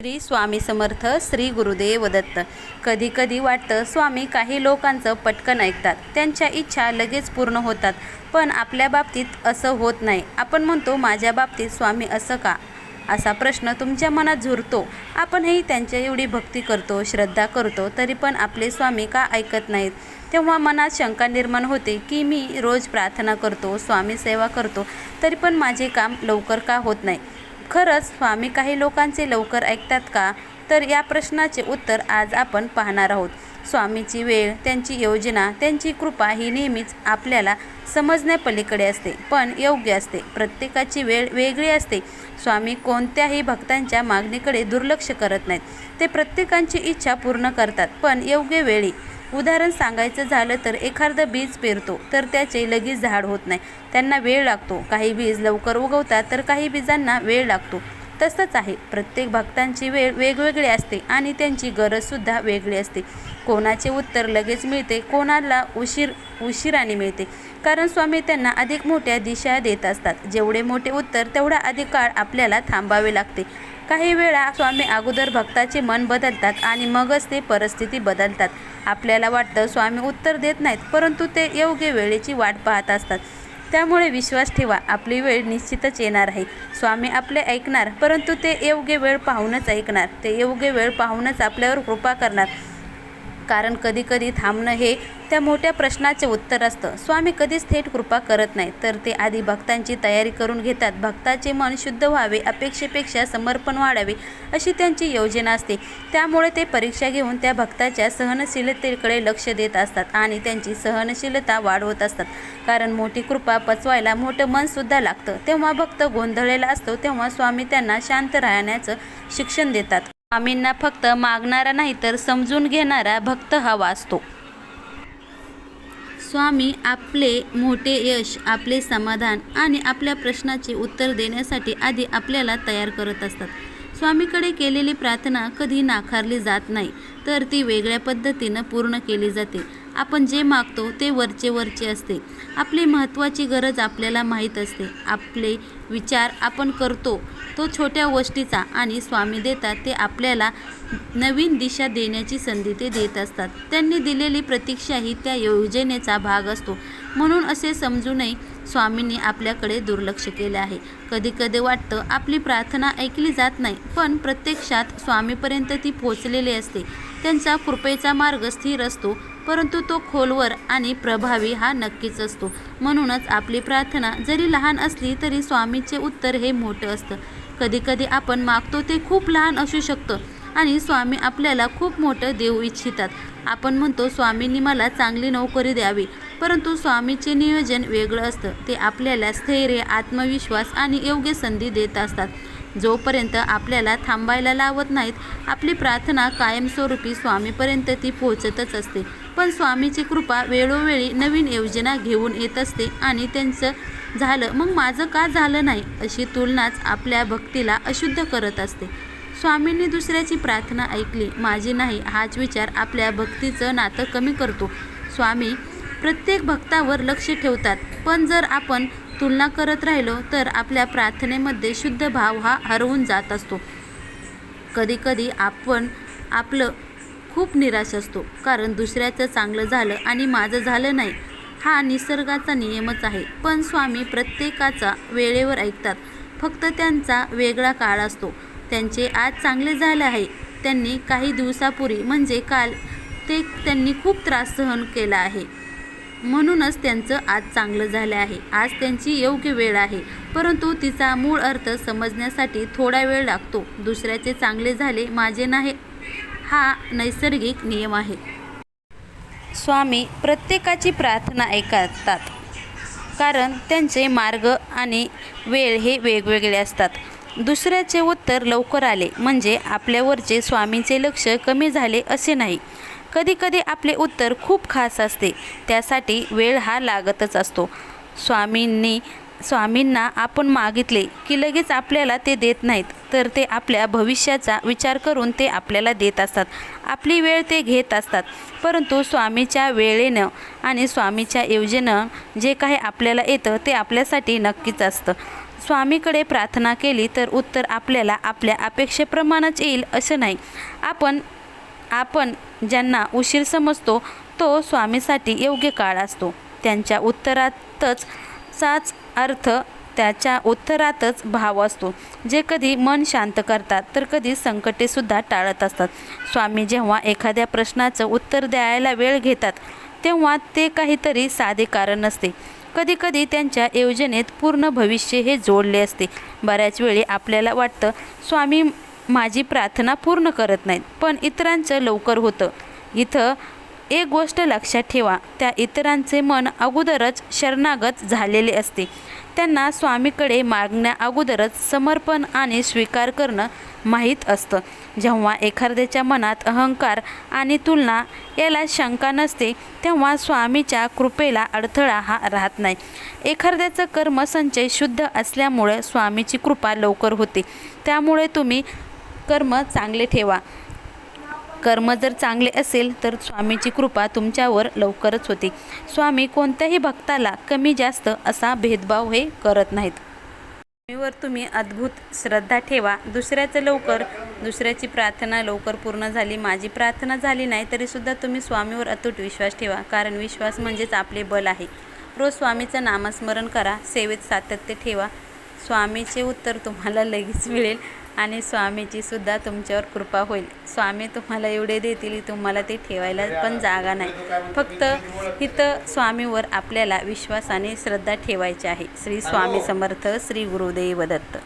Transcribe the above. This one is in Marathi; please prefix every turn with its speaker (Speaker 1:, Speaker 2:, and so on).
Speaker 1: श्री स्वामी समर्थ श्री गुरुदेव दत्त. कधी कधी वाटतं स्वामी काही लोकांचं पटकन ऐकतात. त्यांच्या इच्छा लगेच पूर्ण होतात. पण आपल्या बाबतीत असं होत नाही. आपण म्हणतो माझ्या बाबतीत स्वामी असं का? असा प्रश्न तुमच्या मनात झुरतो. आपणही त्यांच्या एवढी भक्ती करतो श्रद्धा करतो तरी पण आपले स्वामी का ऐकत नाहीत? तेव्हा मनात शंका निर्माण होते की मी रोज प्रार्थना करतो स्वामी सेवा करतो तरी पण माझे काम लवकर का होत नाही? खरंच स्वामी काही लोकांचे लवकर ऐकतात का? तर या प्रश्नाचे उत्तर आज आपण पाहणार आहोत. स्वामीची वेळ त्यांची योजना त्यांची कृपा ही नेहमीच आपल्याला समजण्यापलीकडे असते पण योग्य असते. प्रत्येकाची वेळ वेगळी असते. स्वामी कोणत्याही भक्तांच्या मागणीकडे दुर्लक्ष करत नाहीत. ते प्रत्येकांची इच्छा पूर्ण करतात पण योग्य वेळी उदाहरण सांगायचं झालं तर एखादं बीज पेरतो तर त्याचे लगेच झाड होत नाही. त्यांना वेळ लागतो. काही बीज लवकर उगवतात तर काही बीजांना वेळ लागतो. तसंच आहे. प्रत्येक भक्तांची वेळ वेगवेगळी असते आणि त्यांची गरजसुद्धा वेगळी असते. कोणाचे उत्तर लगेच मिळते कोणाला उशीर उशिराने मिळते. कारण स्वामी त्यांना अधिक मोठ्या दिशा देत असतात. जेवढे मोठे उत्तर तेवढा अधिक काळ आपल्याला थांबावे लागते. काही वेळा स्वामी अगोदर भक्ताचे मन बदलतात आणि मगच ते परिस्थिती बदलतात. आपल्याला वाटतं स्वामी उत्तर देत नाहीत परंतु ते योग्य वेळेची वाट पाहत असतात. त्यामुळे विश्वास ठेवा आपली वेळ निश्चितच येणार आहे. स्वामी आपले ऐकणार परंतु ते योग्य वेळ पाहूनच ऐकणार. ते योग्य वेळ पाहूनच आपल्यावर कृपा करणार. कारण कधीकधी थांबणं हे त्या मोठ्या प्रश्नाचे उत्तर असतं. स्वामी कधीच थेट कृपा करत नाही तर ते आधी भक्तांची तयारी करून घेतात. भक्ताचे मन शुद्ध व्हावे अपेक्षेपेक्षा समर्पण वाढावे अशी त्यांची योजना असते. त्यामुळे ते परीक्षा घेऊन त्या भक्ताच्या सहनशीलतेकडे लक्ष देत असतात आणि त्यांची सहनशीलता वाढवत असतात. कारण मोठी कृपा पचवायला मोठं मनसुद्धा लागतं. तेव्हा भक्त गोंधळलेला असतो तेव्हा स्वामी त्यांना शांत राहण्याचं शिक्षण देतात. स्वामींना फक्त मागणारा नाही तर समजून घेणारा भक्त हवा असतो. स्वामी आपले मोठे यश आपले समाधान आणि आपल्या प्रश्नाचे उत्तर देण्यासाठी आधी आपल्याला तयार करत असतात. स्वामीकडे केलेली प्रार्थना कधी नाकारली जात नाही तर ती वेगळ्या पद्धतीनं पूर्ण केली जाते. आपण जे मागतो ते वरचे वरचे असते. आपली महत्त्वाची गरज आपल्याला माहीत असते. आपले विचार आपण करतो. तो छोट्या गोष्टीचा आणि स्वामी देतात ते आपल्याला नवीन दिशा देण्याची संधी ते देत असतात. त्यांनी दिलेली प्रतीक्षा ही त्या योजनेचा भाग असतो. म्हणून असे समजूनही स्वामींनी आपल्याकडे दुर्लक्ष केले आहे. कधी कधी वाटतं आपली प्रार्थना ऐकली जात नाही पण प्रत्यक्षात स्वामीपर्यंत ती पोचलेली असते. त्यांचा कृपेचा मार्ग स्थिर असतो. परंतु तो खोलवर आणि प्रभावी हा नक्कीच असतो. म्हणूनच आपली प्रार्थना जरी लहान असली तरी स्वामीचे उत्तर हे मोठं असतं. कधीकधी आपण मागतो ते खूप लहान असू शकतं आणि स्वामी आपल्याला खूप मोठं देऊ इच्छितात. आपण म्हणतो स्वामींनी मला चांगली नोकरी द्यावी. परंतु स्वामीचे नियोजन वेगळं असतं. ते आपल्याला स्थैर्य आत्मविश्वास आणि योग्य संधी देत असतात. जोपर्यंत आपल्याला थांबायला लावत नाहीत आपली प्रार्थना कायमस्वरूपी स्वामीपर्यंत ती पोहोचतच असते. पण स्वामीची कृपा वेळोवेळी नवीन योजना घेऊन येत असते आणि त्यांचं झालं मग माझं का झालं नाही? अशी तुलनाच आपल्या भक्तीला अशुद्ध करत असते. स्वामींनी दुसऱ्याची प्रार्थना ऐकली माझी नाही हाच विचार आपल्या भक्तीचं नातं कमी करतो. स्वामी प्रत्येक भक्तावर लक्ष ठेवतात पण जर आपण तुलना करत राहिलो तर आपल्या प्रार्थनेमध्ये शुद्ध भाव हा हरवून जात असतो. कधीकधी आपण आपलं खूप निराश असतो कारण दुसऱ्याचं चांगलं झालं आणि माझं झालं नाही हा निसर्गाचा नियमच आहे. पण स्वामी प्रत्येकाचा वेळेवर ऐकतात. फक्त त्यांचा वेगळा काळ असतो. त्यांचे आज चांगले झाले आहे. त्यांनी काही दिवसापूर्वी म्हणजे काल ते त्यांनी खूप त्रास सहन केला आहे. म्हणूनच त्यांचं आज चांगलं झालं आहे. आज त्यांची योग्य वेळ आहे. परंतु तिचा मूळ अर्थ समजण्यासाठी थोडा वेळ लागतो. दुसऱ्याचे चांगले झाले माझे नाही. हा नैसर्गिक नियम आहे. स्वामी प्रत्येकाची प्रार्थना ऐकतात. कारण त्यांचे मार्ग आणि वेळ हे वेगवेगळे असतात. दुसऱ्याचे उत्तर लवकर आले म्हणजे आपल्यावरचे स्वामींचे लक्ष कमी झाले असे नाही. कधीकधी आपले उत्तर खूप खास असते. त्यासाठी वेळ हा लागतच असतो. स्वामींनी स्वामींना आपण मागितले की लगेच आपल्याला ते देत नाहीत तर ते आपल्या भविष्याचा विचार करून ते आपल्याला देत असतात. आपली वेळ ते घेत असतात. परंतु स्वामीच्या वेळेनं आणि स्वामीच्या योजनं जे काही आपल्याला येतं ते आपल्यासाठी नक्कीच असतं. स्वामीकडे प्रार्थना केली तर उत्तर आपल्याला आपल्या अपेक्षेप्रमाणेच येईल असं नाही. आपण आपण ज्यांना उशीर समजतो तो स्वामीसाठी योग्य काळ असतो. त्यांच्या उत्तरातच साच अर्थ त्याच्या उत्तरातच भाव असतो. जे कधी मन शांत करतात तर कधी संकटेसुद्धा टाळत असतात. स्वामी जेव्हा एखाद्या प्रश्नाचं उत्तर द्यायला वेळ घेतात तेव्हा ते काहीतरी साधे कारण असते कधीकधी त्यांच्या योजनेत पूर्ण भविष्य हे जोडले असते. बऱ्याच वेळी आपल्याला वाटतं स्वामी माझी प्रार्थना पूर्ण करत नाहीत पण इतरांचं लवकर होतं. इथं एक गोष्ट लक्षात ठेवा त्या इतरांचे मन अगोदरच शरणागत झालेले असते. त्यांना स्वामीकडे मागण्या अगोदरच समर्पण आणि स्वीकार करणं माहीत असतं. जेव्हा एखाद्याच्या मनात अहंकार आणि तुलना याला शंका नसते तेव्हा स्वामीच्या कृपेला अडथळा हा राहत नाही. एखाद्याचं कर्मसंचय शुद्ध असल्यामुळे स्वामीची कृपा लवकर होते. त्यामुळे तुम्ही कर्म चांगले ठेवा. कर्म जर चांगले असेल तर स्वामीची कृपा तुमच्यावर लवकरच होते. स्वामी कोणत्याही भक्ताला कमी जास्त असा भेदभाव हे करत नाहीत. स्वामीवर तुम्ही अद्भुत श्रद्धा ठेवा. दुसऱ्याचं लवकर दुसऱ्याची प्रार्थना लवकर पूर्ण झाली माझी प्रार्थना झाली नाही तरीसुद्धा तुम्ही स्वामीवर अतूट विश्वास ठेवा कारण विश्वास म्हणजेच आपले बल आहे. रोज स्वामीचं नामस्मरण करा सेवेत सातत्य ठेवा. स्वामीचे उत्तर तुम्हाला लगेच मिळेल. आणि स्वामीची सुद्धा तुमच्यावर कृपा होईल. स्वामी तुम्हाला एवढे देतील तुम्हाला ते ठेवायला पण जागा नाही. फक्त इथं स्वामीवर आपल्याला विश्वास आणि श्रद्धा ठेवायची आहे. श्री स्वामी समर्थ श्री गुरुदेव दत्त.